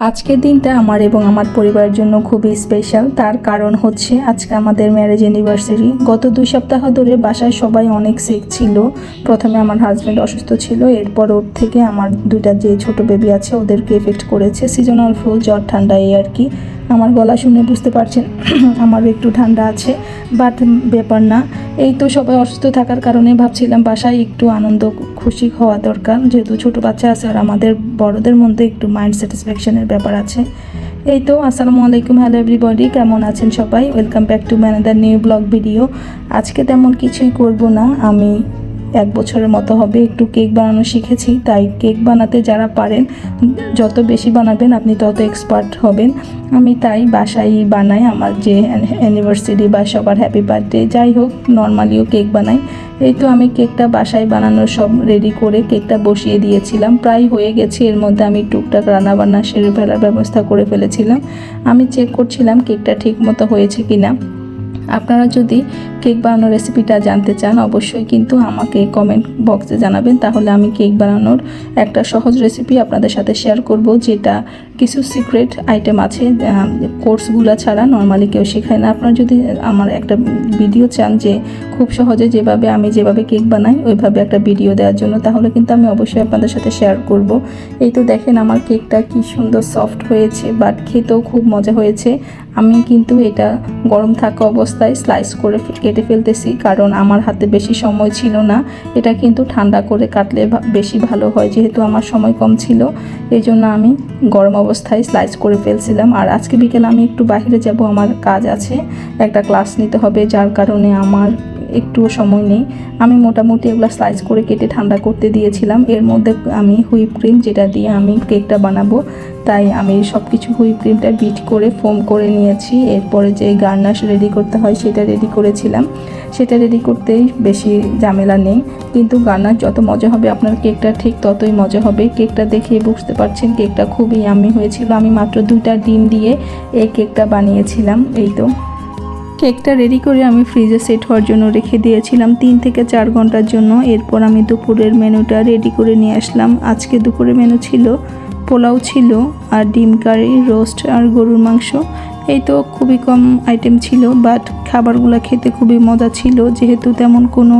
আজকের দিনটা আমার এবং আমার পরিবারের জন্য খুবই স্পেশাল তার কারণ হচ্ছে আজকে আমাদের ম্যারেজ অ্যানিভার্সারি গত দুই সপ্তাহ ধরে বাসায় সবাই অনেক সিক ছিল। প্রথমে আমার হাজব্যান্ড অসুস্থ ছিল। এরপর ওর থেকে আমার দুইটা যে ছোট বেবি আছে, ওদেরকে এফেক্ট করেছে। সিজনাল ফ্লু জ্বর, ঠান্ডা, এই আর কি। আমার গলা শুনে বুঝতে পারছেন আমার একটু ঠান্ডা আছে বাট ব্যাপার না। এই তো সবাই অসুস্থ থাকার কারণে ভাবছিলাম বাসায় একটু আনন্দ, খুশি হওয়া দরকার। যেহেতু ছোট বাচ্চা আছে আর আমাদের বড়দের মধ্যে একটু মাইন্ড স্যাটিসফ্যাকশনের ব্যাপার আছে। এই তো, আসসালামু আলাইকুম হ্যালো এভরিবডি কেমন আছেন সবাই? ওয়েলকাম ব্যাক টু ম্যানেদার নিউ ব্লগ ভিডিও আজকে তেমন কিছুই করব না, আমি এক বছরের মতো হবে, একটু কেক বানানো শিখেছি, তাই কেক বানাতে যারা পারেন, যত বেশি বানাবেন আপনি তত এক্সপার্ট হবেন। আমি তাই বাসায় বানাই আমার যে অ্যানিভার্সারি বা সবার হ্যাপি বার্থডে যাই হোক নর্মালিও কেক বানাই। এই তো আমি কেকটা বাসায় বানানোর সব রেডি করে কেকটা বসিয়ে দিয়েছিলাম। প্রায় হয়ে গেছে, এর মধ্যে আমি টুকটাক রান্নাবান্না, সেরে ফেলার ব্যবস্থা করে ফেলেছিলাম। আমি চেক করছিলাম কেকটা ঠিক মতো হয়েছে কি না আপনারা যদি কেক বানানোর রেসিপিটা জানতে চান, অবশ্যই কিন্তু আমাকে কমেন্ট বক্সে জানাবেন। তাহলে আমি কেক বানানোর একটা সহজ রেসিপি আপনাদের সাথে শেয়ার করব, যেটা কিছু সিক্রেট আইটেম আছে কোর্সগুলো ছাড়া নর্মালি কেউ শেখায় না। আপনারা যদি আমার একটা ভিডিও চান যে খুব সহজে যেভাবে আমি যেভাবে কেক বানাই, ওইভাবে একটা ভিডিও দেওয়ার জন্য। তাহলে কিন্তু আমি অবশ্যই আপনাদের সাথে শেয়ার করব। এই তো দেখেন আমার কেকটা কি সুন্দর সফট হয়েছে বাট খেতেও খুব মজা হয়েছে। আমি কিন্তু এটা গরম থাকা অবস্থায় স্লাইস করে কেটে ফেলতেছি, কারণ আমার হাতে বেশি সময় ছিল না। এটা কিন্তু ঠান্ডা করে কাটলে বেশি ভালো হয়, যেহেতু আমার সময় কম ছিল। এই জন্য আমি গরম অবস্থায় স্লাইস করে ফেলছিলাম। আর আজকে বিকেলে আমি একটু বাইরে যাব, আমার কাজ আছে। একটা ক্লাস নিতে হবে, যার কারণে আমার একটু সময় নেই। আমি মোটামুটি এগুলো স্লাইস করে কেটে ঠান্ডা করতে দিয়েছিলাম। এর মধ্যে আমি হুইপ ক্রিম, যেটা দিয়ে আমি কেকটা বানাবো, তাই আমি সব কিছু হুইপ ক্রিমটা বিট করে ফোম করে নিয়েছি। এরপরে যে গার্নাশ রেডি করতে হয়, সেটা রেডি করেছিলাম। সেটা রেডি করতেই বেশি ঝামেলা নেই। কিন্তু গার্নাশ যত মজা হবে, আপনার কেকটা ঠিক ততই মজা হবে। কেকটা দেখে বুঝতে পারছেন কেকটা খুবই আমি হয়েছিল। আমি মাত্র দুইটা ডিম দিয়ে এই কেকটা বানিয়েছিলাম, এই তো। কেকটা রেডি করে আমি ফ্রিজে সেট হওয়ার জন্য রেখে দিয়েছিলাম। তিন থেকে চার ঘণ্টার জন্য। এরপর আমি দুপুরের মেনুটা রেডি করে নিয়ে আসলাম। আজকে দুপুরের মেনু ছিল পোলাও ছিল আর ডিম কারি রোস্ট আর গরুর মাংস। এই তো খুবই কম আইটেম ছিল বাট খাবারগুলো খেতে খুবই মজা ছিল। যেহেতু তেমন কোনো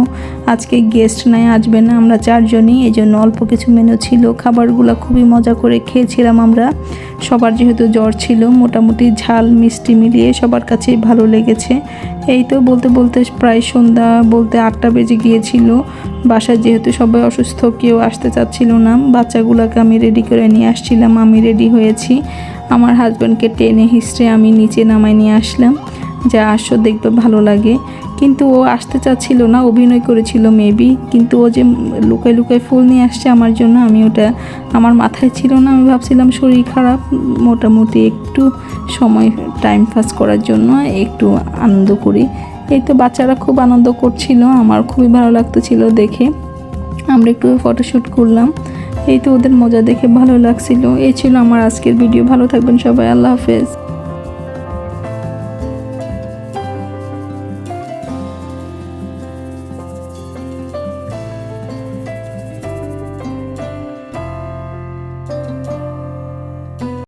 আজকে গেস্ট নাই, আসবে না আমরা চারজনই এই জন্য অল্প কিছু মেনু ছিল। খাবারগুলো খুবই মজা করে খেয়েছিলাম আমরা। সবার যেহেতু জ্বর ছিল, মোটামুটি ঝাল, মিষ্টি মিলিয়ে সবার কাছেই ভালো লেগেছে। এই তো বলতে বলতে প্রায় সন্ধ্যা বলতে আটটা বেজে গিয়েছিল। বাসায় যেহেতু সবাই অসুস্থ, কেউ আসতে চাচ্ছিল না। বাচ্চাগুলোকে আমি রেডি করে নিয়ে আসছিলাম, আমি রেডি হয়েছি। আমার হাজব্যান্ডকে টেনে হিস্ট্রে আমি নিচে নামাই নিয়ে আসলাম। যা আসো দেখবে ভালো লাগে। কিন্তু ও আসতে চাচ্ছিল না, অভিনয় করেছিল মেবি কিন্তু ও যে লুকায় লুকায় ফুল নিয়ে আসছে আমার জন্য, আমি ওটা আমার মাথায় ছিল না। আমি ভাবছিলাম শরীর খারাপ, মোটামুটি একটু সময় টাইম পাস করার জন্য একটু আনন্দ করি। এই তো বাচ্চারা খুব আনন্দ করছিল, আমার খুবই ভালো লাগতেছিল দেখে। আমরা একটু ফটোশ্যুট করলাম। এই তো ওদের মজা দেখে ভালো লাগছিল। এই ছিল আমার আজকের ভিডিও। ভালো থাকবেন সবাই। আল্লাহ হাফেজ।